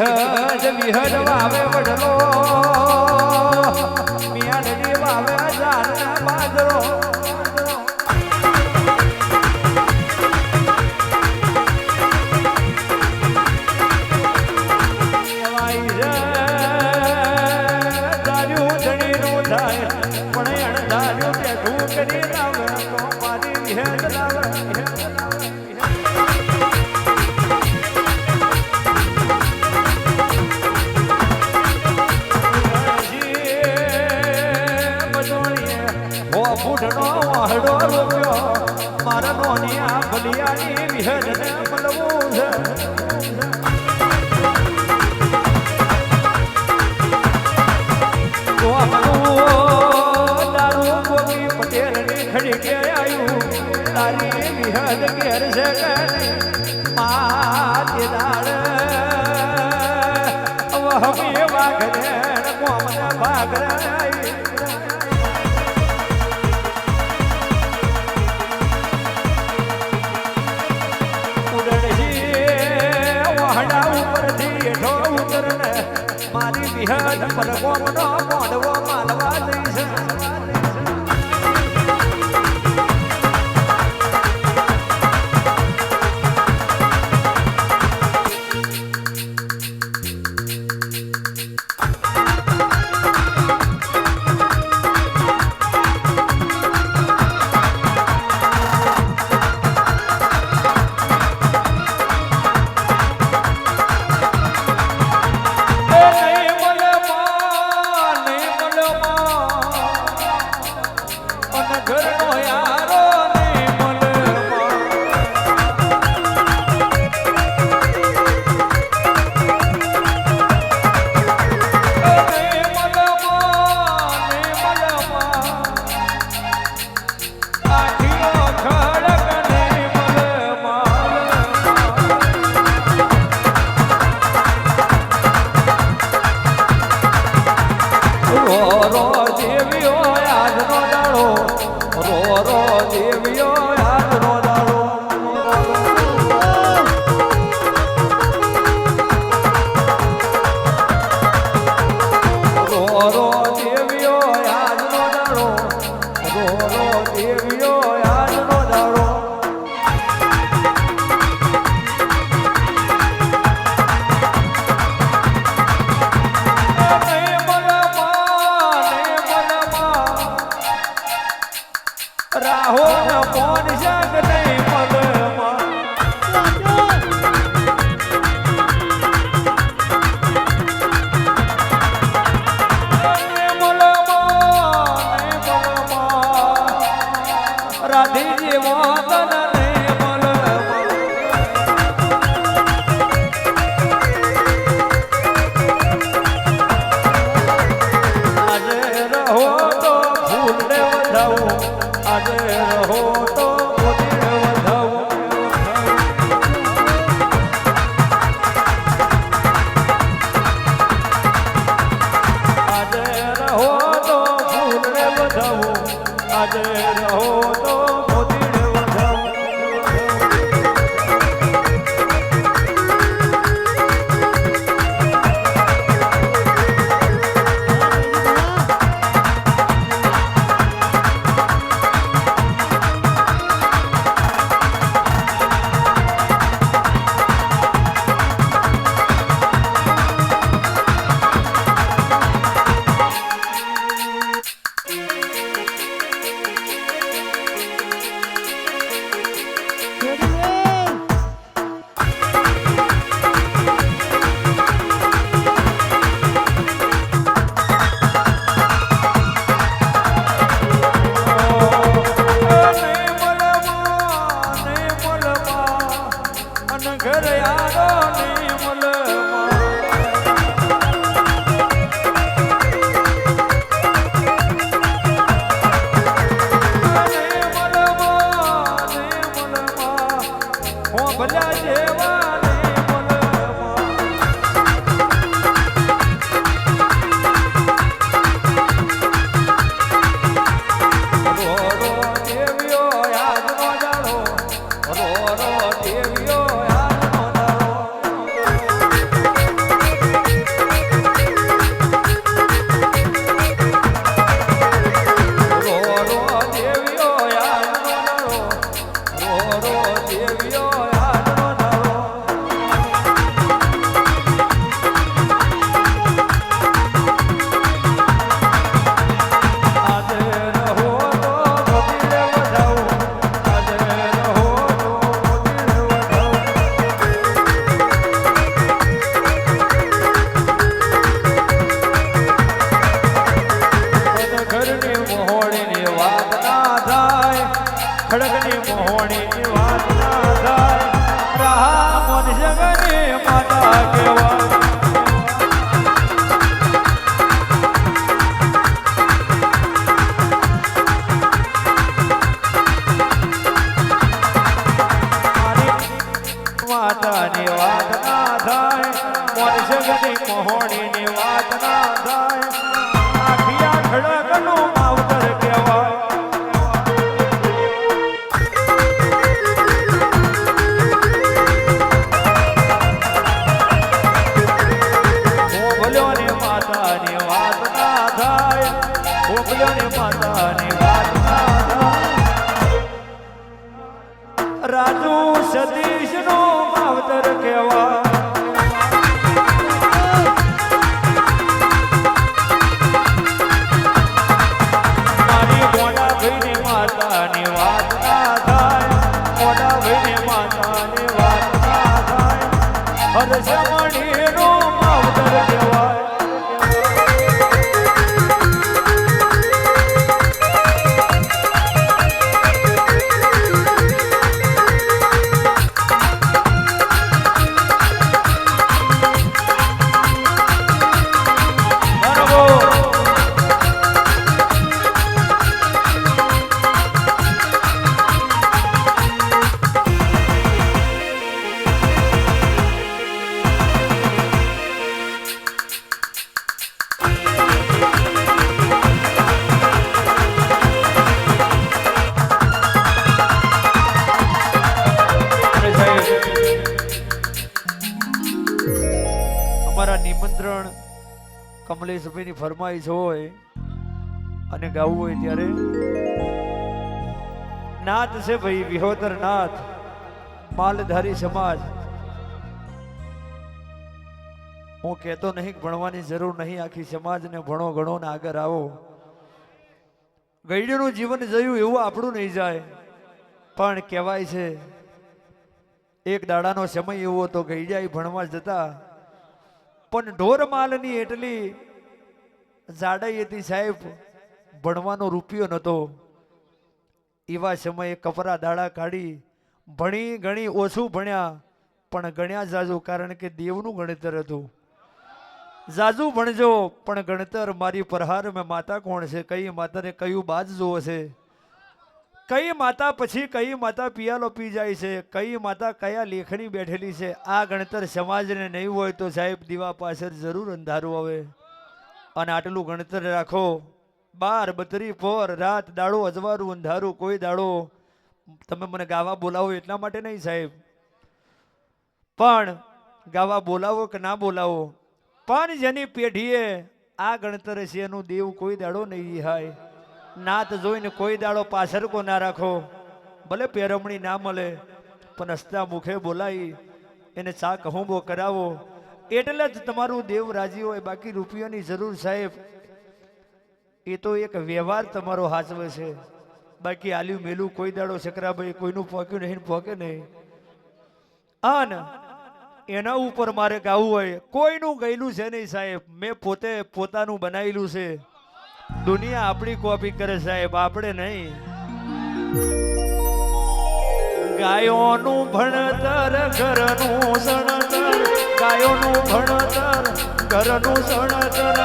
વિહજ વિહજ વાવે વડલો. મિયાડડી વાવે જાના બાજરો. પણ અણધાર્યું બેઠું કરી લાવે મારા નોની આ ભલિયાની વિહજને મળવું છે ખડી આવ્યું તારી વિહજ ઘેર છે માતે દાડ. મારી વિહજ પર કોમનો મોડવો માલવા так. 살아야 અમારા નિમંત્રણ કમલેશભાઈની ફરમાઈશ હોય અને ગાવું હોય ત્યારે નાથ છે ભાઈ વિહોતર નાથ, માલધારી સમાજ. હું કહેતો નહીં, ભણવાની જરૂર નહીં, આખી સમાજને ભણો ગણો ને આગળ આવો. ગઈડીનું જીવન જયું એવું આપણું નહીં જાય, પણ કહેવાય છે, એક દાડાનો સમય એવો હતો, ગઈડિયા ભણવા જતા પણ ઢોરમાલની એટલી જાડાઈ હતી સાહેબ, ભણવાનો રૂપિયો નહોતો. એવા સમયે કપરા દાડા કાઢી ભણી ગણી ઓછું ભણ્યા, પણ ગણ્યા જાજુ કારણ કે દેવનું ગણતર હતું. જાજુ ભણજો, પણ ગણતર મારી પ્રહાર મેં માતા કોણ છે, કઈ માતાને કયું બાજ જોવો છે? કઈ માતા પછી કઈ માતા પિયાલો પી જાય છે? કઈ માતા કયા લેખની બેઠેલી છે? આ ગણતર સમાજને નહીં હોય તો સાહેબ દીવા પાછળ જરૂર અંધારું આવે. અને આટલું ગણતર રાખો. બાર, બત્રી, ફોર, રાત, દાડો અજવારું અંધારું, કોઈ દાડો. તમે મને ગાવા બોલાવો એટલા માટે નહીં સાહેબ. પણ ગાવા બોલાવો કે ના બોલાવો? પણ જેની પેઢીએ આ ગણતર છે એનું દેવ કોઈ દાડો નહીં હાય નાત જોઈને કોઈ દાડો પાછરકો ના રાખો. ભલે પેરમણી ના મળે, પણ હસતા મુખે બોલાવી એને ચા કહુંબો કરાવો. એટલે જ તમારું દેવ રાજી હોય, બાકી રૂપિયાની જરૂર સાહેબ. એ તો એક વ્યવહાર તમારો હાચવે છે. બાકી આલ્યું મેલું કોઈ દાડો શકરાભાઈ કોઈનું પોક્યું નહીં પોકે નહીં. આન, એના ઉપર મારે ગાવું હોય. કોઈનું ગયેલું છે નહીં સાહેબ. મેં પોતે પોતાનું બનાવેલું છે. દુનિયા આપણી કોપી કરે સાહેબ, આપણે નહીં. ગાયોનું ભણતર, ઘરનું સણતર, ગાયોનું ભણતર, ઘરનું સણતર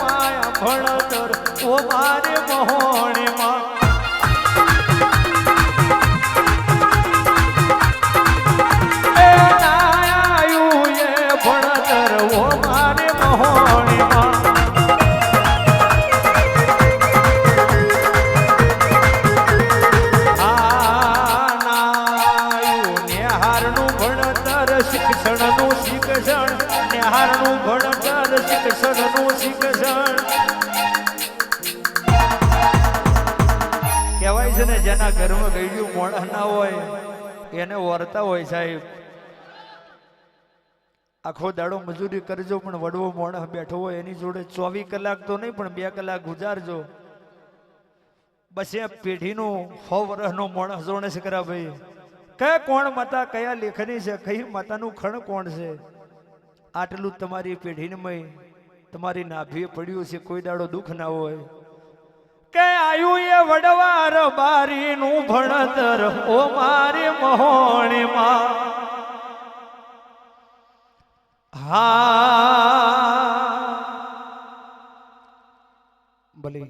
માયા ભણતર. ઓ મારે મહોણીમાં એ કહેવાય છે ને, જેના ઘરમાં ગયું મોડા ના હોય, એને વરતા હોય સાહેબ. આખો દાડો મજૂરી કરજો, પણ વડવો મોણસ બેઠો હોય એની જોડે ચોવીસ કલાક તો નહીં, પણ બે કલાક ગુજારજો. બસ એ પેઢીનું હોવરહનો વર્ષનો માણસ જોણે છે કરા ભાઈ. કયા કોણ માતા, કયા લેખની છે, કઈ માતાનું ખણ કોણ છે? આટલું તમારી પેઢીને તમારી નાભીએ પડ્યું છે, કોઈ દાડો દુઃખ ના હોય. કે આયુ એ વડવાર બારીનું ભણતર, ઓ મારી મહોણીમાં. હા. ભલે.